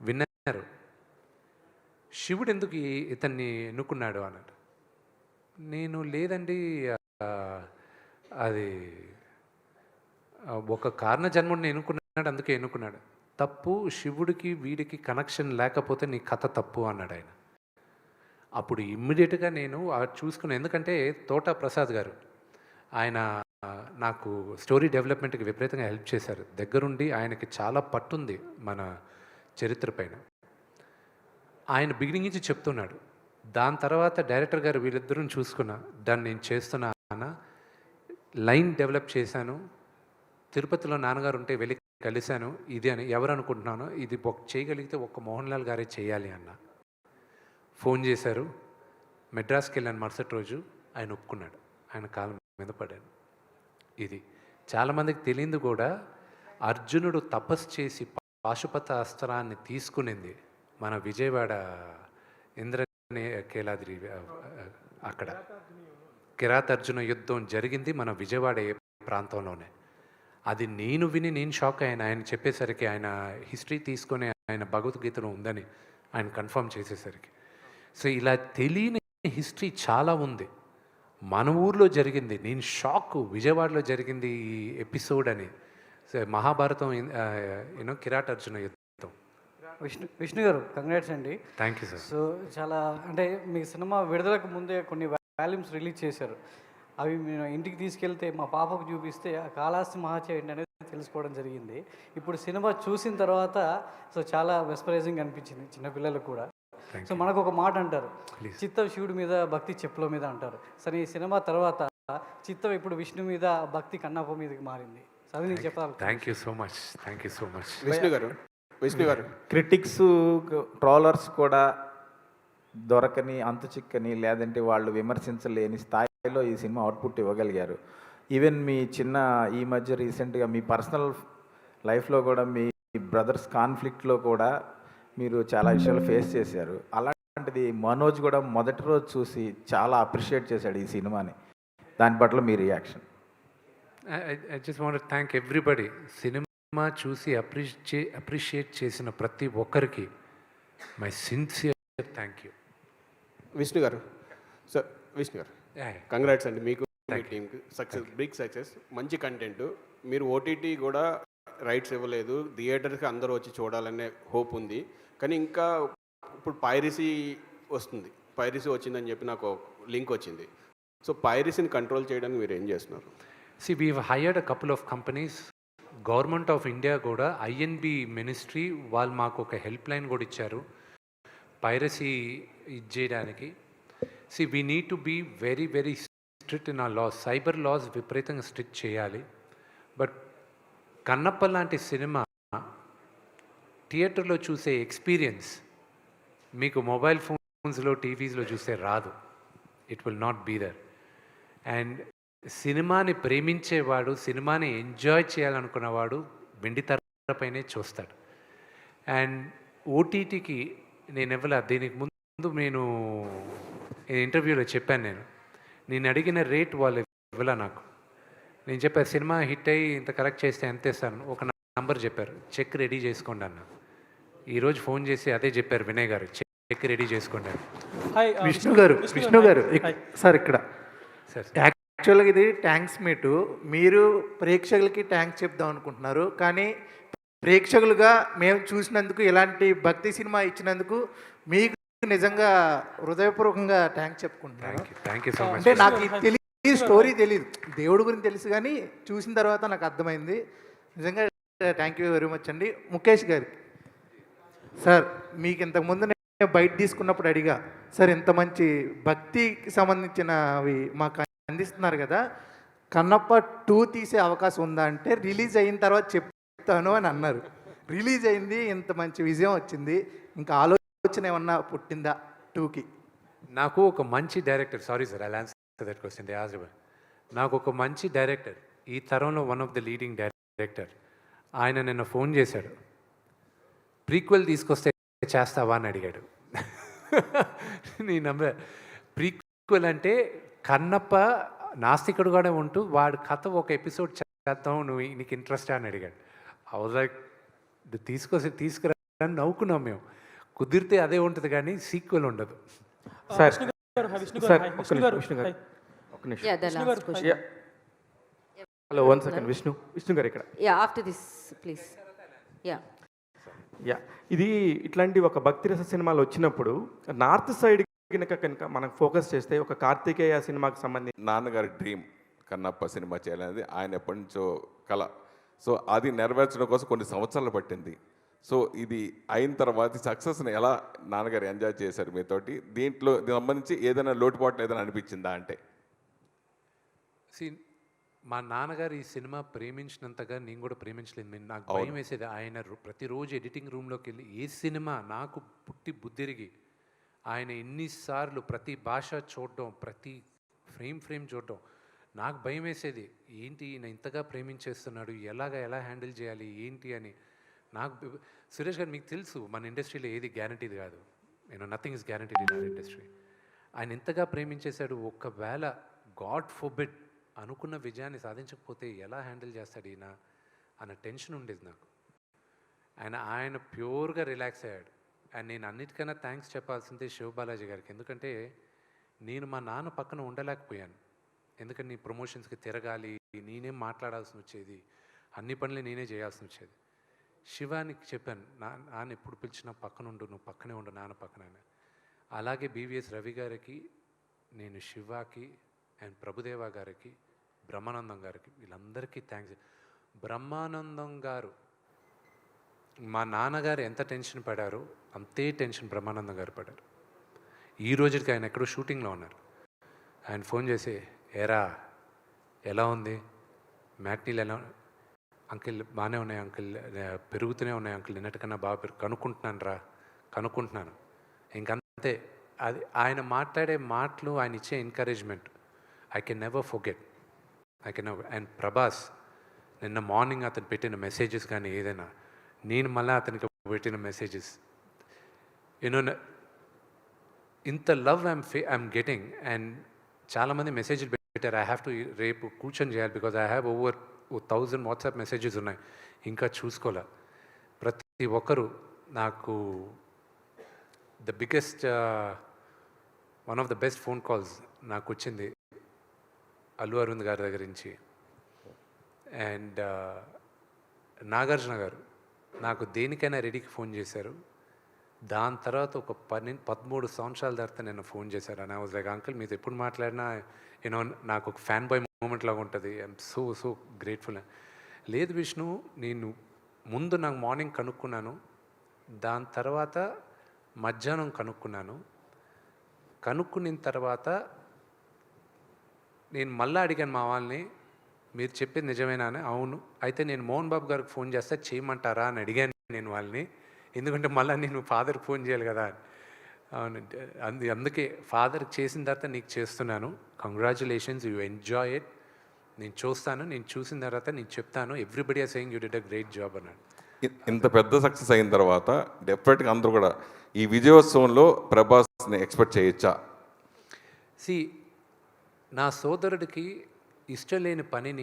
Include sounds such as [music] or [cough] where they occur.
విన్నారు. శివుడు ఎందుకు ఇతన్ని ఎన్నుకున్నాడు అన్నాడు. నేను లేదండి అది ఒక కారణ జన్ముడిని ఎన్నుకున్నాడు అందుకే ఎన్నుకున్నాడు. తప్పు శివుడికి వీడికి కనెక్షన్ లేకపోతే నీ కథ తప్పు అన్నాడు ఆయన. అప్పుడు ఇమ్మీడియట్గా నేను చూసుకున్నాను ఎందుకంటే తోట ప్రసాద్ గారు ఆయన నాకు స్టోరీ డెవలప్మెంట్కి విపరీతంగా హెల్ప్ చేశారు. దగ్గరుండి ఆయనకి చాలా పట్టుంది మన చరిత్ర పైన. ఆయన బిగినింగ్ నుంచి చెప్తున్నాడు దాని తర్వాత డైరెక్టర్ గారు వీళ్ళిద్దరూ చూసుకున్నా దాన్ని నేను చేస్తున్నా లైన్ డెవలప్ చేశాను. తిరుపతిలో నాన్నగారు ఉంటే వెళ్ళి కలిశాను. ఇది అని ఎవరు అనుకుంటున్నాను ఇది ఒక చేయగలిగితే ఒక్క మోహన్ లాల్ గారే చేయాలి అన్న. ఫోన్ చేశారు. మెడ్రాస్కి వెళ్ళాను మరుసటి రోజు. ఆయన ఒప్పుకున్నాడు. ఆయన కాలం మీద పడాను ఇది చాలామందికి తెలియదు కూడా అర్జునుడు తపస్సు చేసి పాశుపత అస్త్రాన్ని తీసుకునింది మన విజయవాడ ఇంద్ర కేలాద్రి అక్కడ. కిరాతార్జున యుద్ధం జరిగింది మన విజయవాడ ఏ ప్రాంతంలోనే. అది నేను విని నేను షాక్ అయ్యాను. ఆయన చెప్పేసరికి ఆయన హిస్టరీ తీసుకొని ఆయన భగవద్గీతలో ఉందని ఆయన కన్ఫర్మ్ చేసేసరికి. సో ఇలా తెలియని హిస్టరీ చాలా ఉంది. మన ఊర్లో జరిగింది. నేను షాక్ విజయవాడలో జరిగింది ఈ ఎపిసోడ్ అని. మహాభారతం యూనో కిరాట్ అర్జున యుద్ధం. విష్ణు విష్ణు గారు కంగ్రాట్స్ అండి. థ్యాంక్ యూ సార్ సో చాలా అంటే మీ సినిమా విడుదలకు ముందే కొన్ని వాల్యూమ్స్ రిలీజ్ చేశారు. అవి మేము ఇంటికి తీసుకెళ్తే మా పాపకు చూపిస్తే ఆ కాళాస్తి మహాచే ఏంటనేది తెలుసుకోవడం జరిగింది. ఇప్పుడు సినిమా చూసిన తర్వాత సో చాలా మెస్పరైజింగ్ అనిపించింది చిన్నపిల్లలకు కూడా. సో మనకు ఒక మాట అంటారు. చిత్తం శివుడి మీద భక్తి చెప్పుల మీద అంటారు. సరే ఈ సినిమా తర్వాత చిత్తం ఇప్పుడు విష్ణు మీద భక్తి కన్నప్ప మీదకి మారింది. Thank you so much thank you so much Vishnu garu Vishnu garu. Critics trollers కూడా దొరకని అంతు చిక్కని లేదంటే వాళ్ళు విమర్శించలేని స్థాయిలో ఈ సినిమా అవుట్పుట్ ఇవ్వగలిగారు. ఈవెన్ మీ చిన్న ఈ మధ్య రీసెంట్గా మీ పర్సనల్ లైఫ్లో కూడా మీ బ్రదర్స్ కాన్ఫ్లిక్ట్లో కూడా మీరు చాలా విషయాలు ఫేస్ చేశారు. అలాంటిది మనోజ్ కూడా మొదటి రోజు చూసి చాలా అప్రిషియేట్ చేశాడు ఈ సినిమాని. దాని పట్ల మీ reaction I just want thank everybody cinema చూసి అప్రిషియే అప్రిషియేట్ చేసిన ప్రతి ఒక్కరికి my sincere thank you Vishnu garu sir Vishnu garu. Congrats అండి మీకు టీంకి సక్సెస్ బిగ్ సక్సెస్ మంచి కంటెంట్ మీరు ఓటీటీ కూడా రైట్స్ ఇవ్వలేదు. థియేటర్కి అందరూ వచ్చి చూడాలనే హోప్ ఉంది. కానీ ఇంకా ఇప్పుడు పైరసీ వస్తుంది. పైరసీ వచ్చిందని చెప్పి నాకు లింక్ వచ్చింది. సో పైరసీని కంట్రోల్ చేయడానికి మీరు ఏం చేస్తున్నారు? So we hired a couple of companies government of India కూడా ఐఎన్బి మినిస్ట్రీ వాళ్ళు మాకు ఒక హెల్ప్ లైన్ కూడా ఇచ్చారు. పైరసీ ఇది చేయడానికి so we need to be very very strict in ఆ లాస్ సైబర్ లాస్ విపరీతంగా స్ట్రిక్ట్ చేయాలి. బట్ కన్నప్ప లాంటి సినిమా థియేటర్లో చూసే ఎక్స్పీరియన్స్ మీకు మొబైల్ ఫోన్స్లో టీవీస్లో చూస్తే రాదు. It will not be there and సినిమాని ప్రేమించేవాడు సినిమాని ఎంజాయ్ చేయాలనుకున్నవాడు వెండి తెరపైనే చూస్తాడు. అండ్ ఓటీటీకి నేను ఇవ్వలే దీనికి ముందు నేను ఇంటర్వ్యూలో చెప్పాను నేను. నేను అడిగిన రేట్ వాళ్ళు ఇవ్వలే నాకు. నేను చెప్పాను సినిమా హిట్ అయ్యి ఇంత కరెక్ట్ చేస్తే ఎంత ఇస్తాను ఒక నంబర్ చెప్పారు చెక్ రెడీ చేసుకోండి అన్న. ఈరోజు ఫోన్ చేసి అదే చెప్పారు వినయ్ గారు చెక్ రెడీ చేసుకోండి హాయ్ విష్ణు గారు విష్ణు గారు. సార్ ఇక్కడ. సార్ యాక్చువల్గా ఇది ట్యాంక్స్ మీటు. మీరు ప్రేక్షకులకి ట్యాంక్స్ చెప్దాం అనుకుంటున్నారు. కానీ ప్రేక్షకులుగా మేము చూసినందుకు ఇలాంటి భక్తి సినిమా ఇచ్చినందుకు మీకు నిజంగా హృదయపూర్వకంగా ట్యాంక్స్ చెప్పుకుంటున్నాను అంటే నాకు తెలియదు స్టోరీ తెలియదు. దేవుడి గురించి తెలుసు కానీ చూసిన తర్వాత నాకు అర్థమైంది. నిజంగా థ్యాంక్ యూ వెరీ మచ్ అండి. ముఖేష్ గారికి సార్ మీకు ఇంతకుముందు నేను బయట తీసుకున్నప్పుడు అడిగా సార్ ఇంత మంచి భక్తికి సంబంధించినవి మాకు అందిస్తున్నారు కదా. కన్నప్ప టూ తీసే అవకాశం ఉందా అంటే రిలీజ్ అయిన తర్వాత చెప్తాను అని అన్నారు. రిలీజ్ అయింది ఇంత మంచి విజయం వచ్చింది ఇంకా ఆలోచన ఏమన్నా పుట్టిందా టూకి? నాకు ఒక మంచి director sorry sir I answer that question they నాకు ఒక మంచి డైరెక్టర్ ఈ తరంలో one of the leading director ఆయన నిన్న ఫోన్ చేశాడు. ప్రీక్వెల్ తీసుకొస్తే చేస్తావా అని అడిగాడు. [laughs] నీ నమ్మ ప్రీక్వెల్ అంటే కన్నప్ప నాస్తికుడుగానే ఉంటూ వాడి కథ ఒక ఎపిసోడ్ చేద్దాం నువ్వు నీకు ఇంట్రెస్ట్ అని అడిగాడు. హౌస్ లైక్ తీసుకొస్తే తీసుకురా అని నవ్వుకున్నాం మేము. కుదిరితే అదే ఉంటుంది కానీ సీక్వెల్ ఉండదు. సార్ నిమిషం. Hello one second Vishnu Vishnu garu ఇక్కడ. Yeah, after this, please. Yeah. Yeah ఇది ఇట్లాంటి ఒక భక్తి రస సినిమాలు వచ్చినప్పుడు నార్త్ సైడ్ కనుక కనుక మనం ఫోకస్ చేస్తే ఒక కార్తికేయ సినిమాకి సంబంధించి నాన్నగారి డ్రీమ్ కన్నప్ప సినిమా చేయాలనేది ఆయన ఎప్పటి నుంచో కళ సో అది నెరవేర్చడం కోసం కొన్ని సంవత్సరాలు పట్టింది. సో ఇది అయిన తర్వాత సక్సెస్ని ఎలా నాన్నగారు ఎంజాయ్ చేశారు మీతోటి? దీంట్లో దీనికి సంబంధించి ఏదైనా లోటుపాట్లు ఏదైనా అనిపించిందా అంటే? సి మా నాన్నగారు ఈ సినిమా ప్రేమించినంతగా నేను కూడా ప్రేమించలేదు నేను నాకు భయం వేసేది. ఆయన రో- ప్రతిరోజు ఎడిటింగ్ రూమ్లోకి వెళ్ళి ఏ సినిమా? నాకు పుట్టి బుద్ధిరిగి ఆయన ఎన్నిసార్లు ప్రతి భాష చూడడం ప్రతి ఫ్రేమ్ ఫ్రేమ్ చూడడం నాకు భయం వేసేది ఏంటి ఈయన ఇంతగా ప్రేమించేస్తున్నాడు? ఎలాగ ఎలా హ్యాండిల్ చేయాలి? ఏంటి అని నాకు సురేష్ గారు మీకు తెలుసు మన ఇండస్ట్రీలో ఏది గ్యారంటీది కాదు. నేను nothing is guaranteed in our industry ఆయన ఎంతగా ప్రేమించేశాడు. ఒకవేళ గాడ్ ఫోబిడ్ అనుకున్న విజయాన్ని సాధించకపోతే ఎలా హ్యాండిల్ చేస్తాడు ఈయన? అన్న టెన్షన్ ఉండేది నాకు. ఆయన ఆయన ప్యూర్గా రిలాక్స్ అయ్యాడు. అండ్ నేను అన్నిటికన్నా థ్యాంక్స్ చెప్పాల్సింది శివబాలాజీ గారికి. ఎందుకంటే నేను మా నాన్న పక్కన ఉండలేకపోయాను. ఎందుకంటే నీ ప్రమోషన్స్కి తిరగాలి నేనే మాట్లాడాల్సి వచ్చేది అన్ని పనులు నేనే చేయాల్సి వచ్చేది. శివానికి చెప్పాను నా నాన్న ఎప్పుడు పిలిచినా పక్కన ఉండు నువ్వు పక్కనే ఉండు నాన్న పక్కన అలాగే బీవీఎస్ రవి గారికి నేను శివాకి అండ్ ప్రభుదేవ గారికి బ్రహ్మానందం గారికి వీళ్ళందరికీ థ్యాంక్స్ బ్రహ్మానందం గారు మా నాన్నగారు ఎంత టెన్షన్ పడారో అంతే టెన్షన్ బ్రహ్మానందం గారు పడారు. ఈ రోజుకి ఆయన ఎక్కడో షూటింగ్లో ఉన్నారు. ఆయన ఫోన్ చేసి ఎరా ఎలా ఉంది? మ్యాట్నీలు ఎలా అంకిల్ బాగానే ఉన్నాయి అంకిల్. పెరుగుతూనే ఉన్నాయి అంకిల్. నిన్నటికన్నా బాగా పెరుగు. కనుక్కుంటున్నాను రా. కనుక్కుంటున్నాను. ఇంకంతే. అది ఆయన మాట్లాడే మాటలు ఆయన ఇచ్చే encouragement I can never forget I can and Prabhas నిన్న మార్నింగ్ అతను పెట్టిన మెసేజెస్ కానీ ఏదైనా నేను మళ్ళీ అతనికి పెట్టిన మెసేజెస్ యూనో ఇంత లవ్ ఐమ్ ఫే ఐఎమ్ గెటింగ్ అండ్ చాలామంది మెసేజ్లు పెట్టారు. ఐ హ్యావ్ టు రేపు కూర్చొని చేయాలి because I have over a thousand WhatsApp messages ఉన్నాయి. ఇంకా చూసుకోలే. ప్రతి ఒక్కరు నాకు the biggest one of the best phone calls నాకు వచ్చింది అల్లు అరుణ్ గారి దగ్గర నుంచి. అండ్ uh, నాగార్జున గారు. నాకు దేనికైనా రెడీకి ఫోన్ చేశారు. దాని తర్వాత ఒక పన్నెండు పదమూడు సంవత్సరాల తర్వాత నేను ఫోన్ చేశారు అని వాజ్ లైక్ అంకుల్ మీతో ఎప్పుడు మాట్లాడినా యూనో నాకు ఒక ఫ్యాన్ బాయ్ మూమెంట్ లాగా ఉంటుంది. ఐఎమ్ సో సో గ్రేట్ఫుల్ లేదు విష్ణు నేను ముందు నాకు మార్నింగ్ కనుక్కున్నాను. దాని తర్వాత మధ్యాహ్నం కనుక్కున్నాను. కనుక్కున్న తర్వాత నేను మళ్ళీ అడిగాను మా వాళ్ళని మీరు చెప్పేది నిజమేనా అని అవును. అయితే నేను మోహన్ బాబు గారికి ఫోన్ చేస్తే చేయమంటారా అని అడిగాను నేను వాళ్ళని. ఎందుకంటే మళ్ళీ నేను ఫాదర్కి ఫోన్ చేయాలి కదా అని. అవును. అందు అందుకే ఫాదర్కి చేసిన తర్వాత నీకు చేస్తున్నాను. కంగ్రాచులేషన్స్ యూ ఎంజాయ్ ఇట్ నేను చూస్తాను నేను చూసిన తర్వాత నేను చెప్తాను. Everybody are saying you did a great job అన్నాడు. ఇంత పెద్ద సక్సెస్ అయిన తర్వాత డెఫినెట్గా అందరూ కూడా ఈ విజయోత్సవంలో ప్రభాస్ని ఎక్స్పెక్ట్ చేయొచ్చా? సి నా సోదరుడికి ఇష్టం లేని పనిని